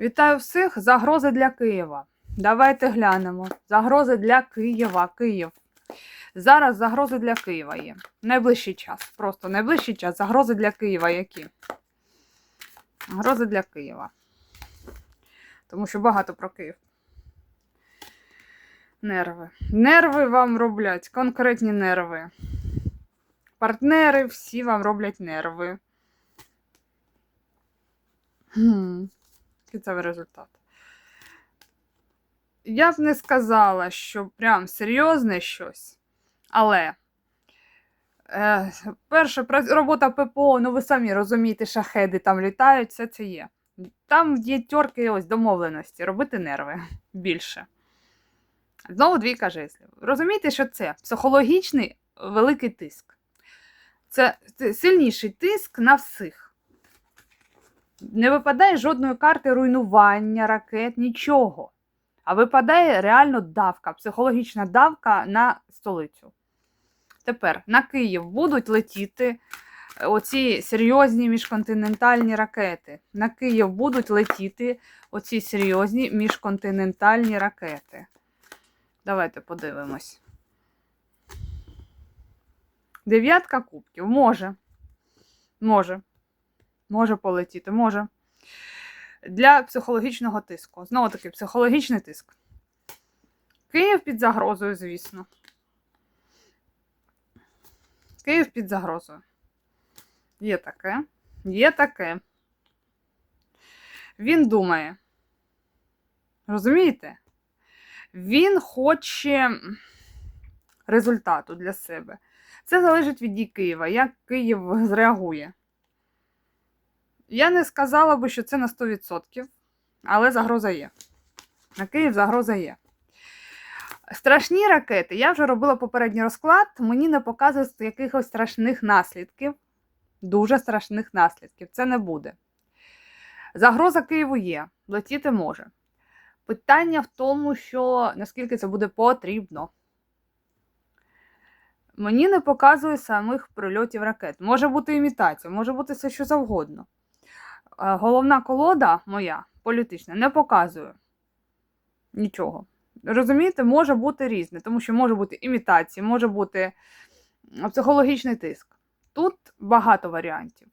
Вітаю всіх! Загрози для Києва. Давайте глянемо. Загрози для Києва. Київ. Зараз загрози для Києва є. Найближчий час. Просто найближчий час. Загрози для Києва які? Загрози для Києва. Тому що багато про Київ. Нерви. Нерви вам роблять, конкретні нерви. Партнери всі вам роблять нерви. Кінцевий результат. Я б не сказала, що прям серйозне щось. Але е, перша робота ППО, ну ви самі розумієте, шахеди там літають, все це є. Там є тьорки ось домовленості, робити нерви більше. Знову двійка жезлів. Розумієте, що це психологічний великий тиск. Це сильніший тиск на всіх. Не випадає жодної карти руйнування ракет, нічого. А випадає реально давка, психологічна давка на столицю. Тепер на Київ будуть летіти е, оці серйозні міжконтинентальні ракети. На Київ будуть летіти оці серйозні міжконтинентальні ракети. Давайте подивимось. Дев'ятка кубків. Може. Може. Може полетіти, може. Для психологічного тиску. Знову таки, психологічний тиск. Київ під загрозою, звісно. Київ під загрозою. Є таке. Є таке. Він думає. Розумієте? Він хоче результату для себе. Це залежить від дій Києва, як Київ зреагує. Я не сказала би, що це на 100%, але загроза є. На Київ загроза є. Страшні ракети. Я вже робила попередній розклад, мені не показують якихось страшних наслідків. Дуже страшних наслідків. Це не буде. Загроза Києву є, летіти може. Питання в тому, що наскільки це буде потрібно. Мені не показує самих прильотів ракет. Може бути імітація, може бути все що завгодно. Головна колода моя політична не показує нічого. Розумієте, може бути різне, тому що може бути імітація, може бути психологічний тиск. Тут багато варіантів.